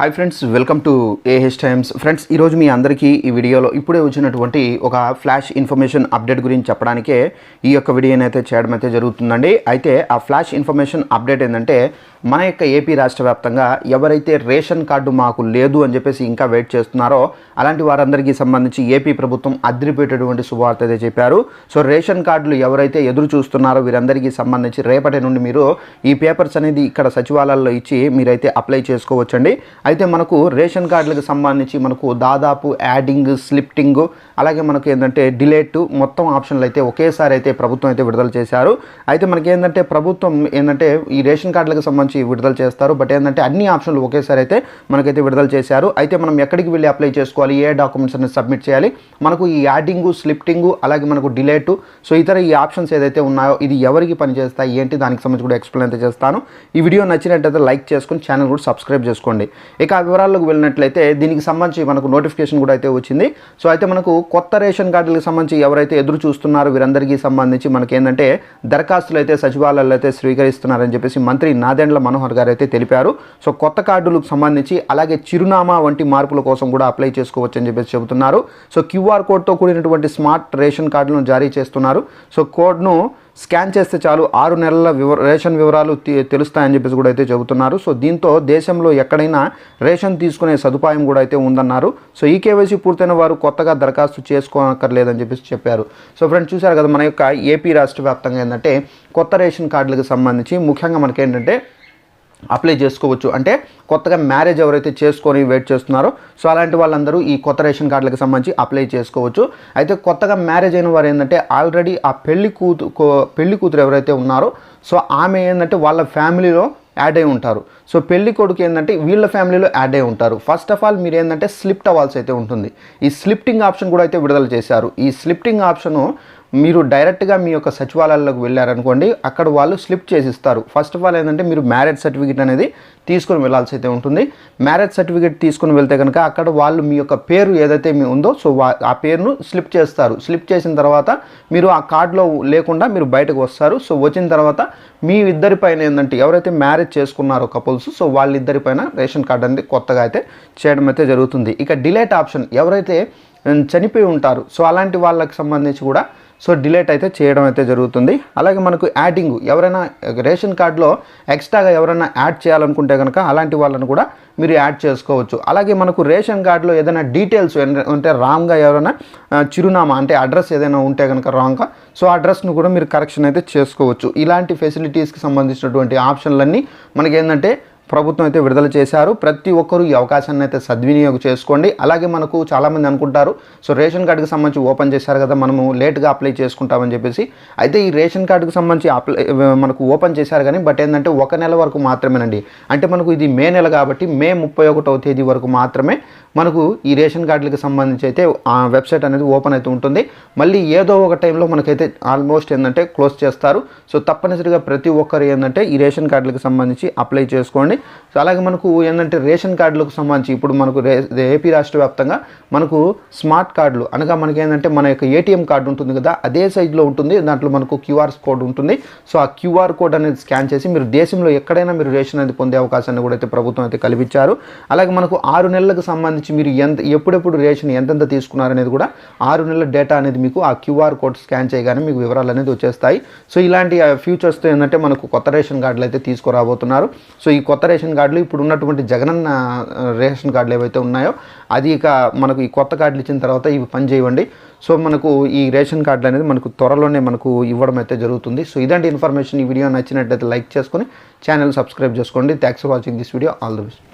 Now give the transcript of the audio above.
Hi friends welcome to AH times friends ఈరోజు మీ అందరికీ ఈ వీడియోలో ఇప్పుడే వచ్చినటువంటి ఒక ఫ్లాష్ ఇన్ఫర్మేషన్ అప్డేట్ గురించి చెప్పడానికే ఈ యొక్క వీడియోని అయితే చేయడం అయితే జరుగుతుందండి. అయితే ఆ ఫ్లాష్ ఇన్ఫర్మేషన్ అప్డేట్ ఏంటంటే మన యొక్క ఏపీ రాష్ట్ర వ్యాప్తంగా ఎవరైతే రేషన్ కార్డు మాకు లేదు అని చెప్పేసి ఇంకా వెయిట్ చేస్తున్నారో అలాంటి వారందరికీ సంబంధించి ఏపీ ప్రభుత్వం అదిరిపేటటువంటి శుభవార్త అయితే చెప్పారు. సో రేషన్ కార్డులు ఎవరైతే ఎదురు చూస్తున్నారో వీరందరికీ సంబంధించి రేపటి నుండి మీరు ఈ పేపర్స్ అనేది ఇక్కడ సచివాలయాల్లో ఇచ్చి మీరైతే అప్లై చేసుకోవచ్చండి. అయితే మనకు రేషన్ కార్డులకు సంబంధించి మనకు దాదాపు యాడింగ్ స్లిప్టింగ్ అలాగే మనకు ఏంటంటే డిలేట్ మొత్తం ఆప్షన్లు అయితే ఒకేసారి అయితే ప్రభుత్వం అయితే విడుదల చేశారు. అయితే మనకి ఏంటంటే ప్రభుత్వం ఏంటంటే ఈ రేషన్ కార్డులకు సంబంధించి విడుదల చేస్తారు. బట్ ఏంటంటే అన్ని ఆప్షన్లు ఒకేసారి అయితే మనకైతే విడుదల చేశారు. అయితే మనం ఎక్కడికి వెళ్ళి అప్లై చేసుకోవాలి? ఏ డాక్యుమెంట్స్ అనేది సబ్మిట్ చేయాలి? మనకు ఈ యాడింగ్ స్లిప్టింగ్ అలాగే మనకు డిలేటు సో ఇతర ఈ ఆప్షన్స్ ఏదైతే ఉన్నాయో ఇది ఎవరికి పనిచేస్తాయి? ఏంటి? దానికి సంబంధించి కూడా ఎక్స్ప్లెయిన్ అయితే చేస్తాను. ఈ వీడియో నచ్చినట్టయితే లైక్ చేసుకుని ఛానల్ కూడా సబ్స్క్రైబ్ చేసుకోండి. ఇక ఆ వివరాల్లోకి వెళ్ళినట్లయితే దీనికి సంబంధించి మనకు నోటిఫికేషన్ కూడా అయితే వచ్చింది. సో అయితే మనకు కొత్త రేషన్ కార్డులకు సంబంధించి ఎవరైతే ఎదురు చూస్తున్నారో వీరందరికీ సంబంధించి మనకి ఏంటంటే దరఖాస్తులు అయితే సచివాలయాలు అయితే స్వీకరిస్తున్నారని చెప్పేసి మంత్రి నాదెండ్ల మనోహర్ గారు అయితే తెలిపారు. సో కొత్త కార్డులకు సంబంధించి అలాగే చిరునామా వంటి మార్పుల కోసం కూడా అప్లై చేసుకోవచ్చు అని చెప్పేసి చెబుతున్నారు. సో క్యూఆర్ కోడ్తో కూడినటువంటి స్మార్ట్ రేషన్ కార్డులను జారీ చేస్తున్నారు. సో కోడ్ను స్కాన్ చేస్తే చాలు ఆరు నెలల వివర రేషన్ వివరాలు తెలుస్తాయని చెప్పేసి కూడా అయితే చెబుతున్నారు. సో దీంతో దేశంలో ఎక్కడైనా రేషన్ తీసుకునే సదుపాయం కూడా అయితే ఉందన్నారు. సో ఈ కేవైసీ పూర్తయిన వారు కొత్తగా దరఖాస్తు చేసుకోనక్కర్లేదని చెప్పేసి చెప్పారు. సో ఫ్రెండ్స్ చూశారు కదా మన యొక్క ఏపీ రాష్ట్ర వ్యాప్తంగా ఏంటంటే కొత్త రేషన్ కార్డులకు సంబంధించి ముఖ్యంగా మనకేంటంటే అప్లై చేసుకోవచ్చు. అంటే కొత్తగా మ్యారేజ్ ఎవరైతే చేసుకొని వెయిట్ చేస్తున్నారో సో అలాంటి వాళ్ళందరూ ఈ కొత్త రేషన్ కార్డులకు సంబంధించి అప్లై చేసుకోవచ్చు. అయితే కొత్తగా మ్యారేజ్ అయిన వారు ఏంటంటే ఆల్రెడీ ఆ పెళ్ళి కూతు కో- పెళ్ళి కూతురు ఎవరైతే ఉన్నారో సో ఆమె ఏంటంటే వాళ్ళ ఫ్యామిలీలో యాడ్ అయి ఉంటారు. సో పెళ్ళి కొడుకు ఏంటంటే వీళ్ళ ఫ్యామిలీలో యాడ్ అయి ఉంటారు. ఫస్ట్ ఆఫ్ ఆల్ మీరు ఏంటంటే స్లిప్ట్ అవ్వాల్సి అయితే ఉంటుంది. ఈ స్లిప్టింగ్ ఆప్షన్ కూడా అయితే విడుదల చేశారు. ఈ స్లిప్టింగ్ ఆప్షను మీరు డైరెక్ట్గా మీ యొక్క సచివాలయాల్లోకి వెళ్ళారనుకోండి అక్కడ వాళ్ళు స్లిప్ చేసి ఇస్తారు ఫస్ట్ ఆఫ్ ఆల్ ఏంటంటే మీరు మ్యారేజ్ సర్టిఫికేట్ అనేది తీసుకొని వెళ్ళాల్సి అయితే ఉంటుంది. మ్యారేజ్ సర్టిఫికేట్ తీసుకొని వెళ్తే కనుక అక్కడ వాళ్ళు మీ యొక్క పేరు ఏదైతే మీ ఉందో సో వా- ఆ పేరును స్లిప్ చేస్తారు. స్లిప్ చేసిన తర్వాత మీరు ఆ కార్డులో లేకుండా మీరు బయటకు వస్తారు. సో వచ్చిన తర్వాత మీ ఇద్దరి పైన ఏంటంటే ఎవరైతే మ్యారేజ్ చేసుకున్నారో కపుల్స్ సో వాళ్ళిద్దరి పైన రేషన్ కార్డు అనేది కొత్తగా అయితే చేయడం అయితే జరుగుతుంది. ఇక డిలేట్ ఆప్షన్ ఎవరైతే చనిపోయి ఉంటారు సో అలాంటి వాళ్ళకి సంబంధించి కూడా సో డిలేట్ అయితే చేయడం అయితే జరుగుతుంది. అలాగే మనకు యాడింగ్ ఎవరైనా రేషన్ కార్డులో ఎక్స్ట్రాగా ఎవరైనా యాడ్ చేయాలనుకుంటే కనుక అలాంటి వాళ్ళని కూడా మీరు యాడ్ చేసుకోవచ్చు. అలాగే మనకు రేషన్ కార్డులో ఏదైనా డీటెయిల్స్ అంటే రాంగ్గా ఎవరైనా చిరునామా అంటే అడ్రస్ ఏదైనా ఉంటే కనుక రాంగ్గా సో అడ్రస్ను కూడా మీరు కరెక్షన్ అయితే చేసుకోవచ్చు. ఇలాంటి ఫెసిలిటీస్కి సంబంధించినటువంటి ఆప్షన్లన్నీ మనకి ఏంటంటే ప్రభుత్వం అయితే విడుదల చేశారు. ప్రతి ఒక్కరూ ఈ అవకాశాన్ని అయితే సద్వినియోగం చేసుకోండి. అలాగే మనకు చాలామంది అనుకుంటారు సో రేషన్ కార్డుకి సంబంధించి ఓపెన్ చేశారు కదా మనము లేట్గా అప్లై చేసుకుంటామని చెప్పేసి. అయితే ఈ రేషన్ కార్డుకి సంబంధించి అప్లై మనకు ఓపెన్ చేశారు కానీ బట్ ఏంటంటే ఒక నెల వరకు మాత్రమేనండి. అంటే మనకు ఇది మే నెల కాబట్టి మే ముప్పై ఒకటవ తేదీ వరకు మాత్రమే మనకు ఈ రేషన్ కార్డులకు సంబంధించి అయితే ఆ వెబ్సైట్ అనేది ఓపెన్ అయితే ఉంటుంది. మళ్ళీ ఏదో ఒక టైంలో మనకైతే ఆల్మోస్ట్ ఏంటంటే క్లోజ్ చేస్తారు. సో తప్పనిసరిగా ప్రతి ఒక్కరు ఏంటంటే ఈ రేషన్ కార్డులకు సంబంధించి అప్లై చేసుకోండి. సో అలాగే మనకు ఏంటంటే రేషన్ కార్డులకు సంబంధించి ఇప్పుడు మనకు రే ఏపీ రాష్ట్ర వ్యాప్తంగా మనకు స్మార్ట్ కార్డులు అనగా మనకి ఏంటంటే మన యొక్క ఏటీఎం కార్డు ఉంటుంది కదా అదే సైజులో ఉంటుంది. దాంట్లో మనకు క్యూఆర్ కోడ్ ఉంటుంది. సో ఆ క్యూఆర్ కోడ్ అనేది స్కాన్ చేసి మీరు దేశంలో ఎక్కడైనా మీరు రేషన్ అనేది పొందే అవకాశాన్ని కూడా అయితే ప్రభుత్వం అయితే కల్పించారు. అలాగే మనకు ఆరు నెలలకు సంబంధించి మీరు ఎంత ఎప్పుడెప్పుడు రేషన్ ఎంతెంత తీసుకున్నారనేది కూడా ఆరు నెలల డేటా అనేది మీకు ఆ క్యూఆర్ కోడ్ స్కాన్ చేయగానే మీకు వివరాలు అనేది వచ్చేస్తాయి. సో ఇలాంటి ఫ్యూచర్స్తో ఏంటంటే మనకు కొత్త రేషన్ కార్డులు అయితే తీసుకురాబోతున్నారు. సో ఈ కొత్త రేషన్ కార్డులు ఇప్పుడు ఉన్నటువంటి జగనన్న రేషన్ కార్డులు ఏవైతే ఉన్నాయో అది ఇక మనకు ఈ కొత్త కార్డులు ఇచ్చిన తర్వాత ఇవి పనిచేయండి సో మనకు ఈ రేషన్ కార్డులు అనేది మనకు త్వరలోనే మనకు ఇవ్వడం అయితే జరుగుతుంది. సో ఇదంటే ఇన్ఫర్మేషన్. ఈ వీడియో నచ్చినట్లయితే లైక్ చేసుకొని ఛానల్ సబ్స్క్రైబ్ చేసుకోండి. Thanks for watching this video all the best